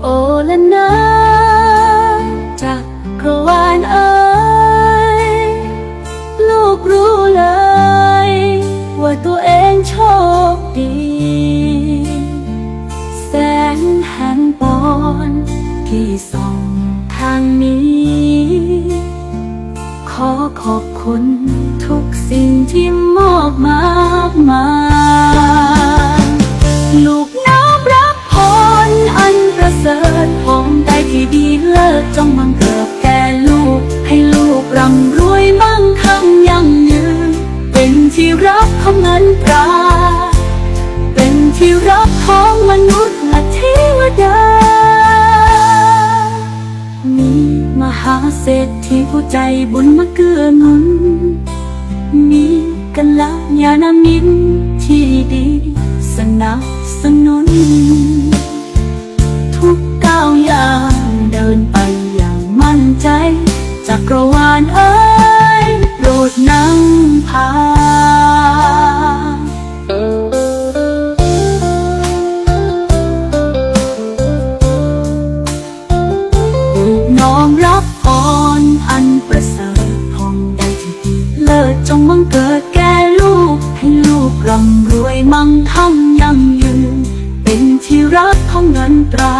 โอละนะจักรวาลเอ้ยลูกรู้เลย ว่าตัวเองโชคดี แสงแห่งปอนที่ส่องทางนี้ ขอขอบคุณทุกสิ่ง ดีเลิศจงบังเกิดแก่ลูก ให้ลูกร่ำรวยมั่งคั่งยั่งยืน เป็นที่รักของเงินตรา เป็นที่รักของมนุษย์และเทวดา มีมหาเศรษฐีผู้ใจบุญมาเกื้อหนุน มีกันละยานามิตรที่ดีสนับสนุน บังเกิดแก่ลูก ให้ลูกร่ำรวยมั่งคั่งยั่งยืน เป็นที่รักของเงินตรา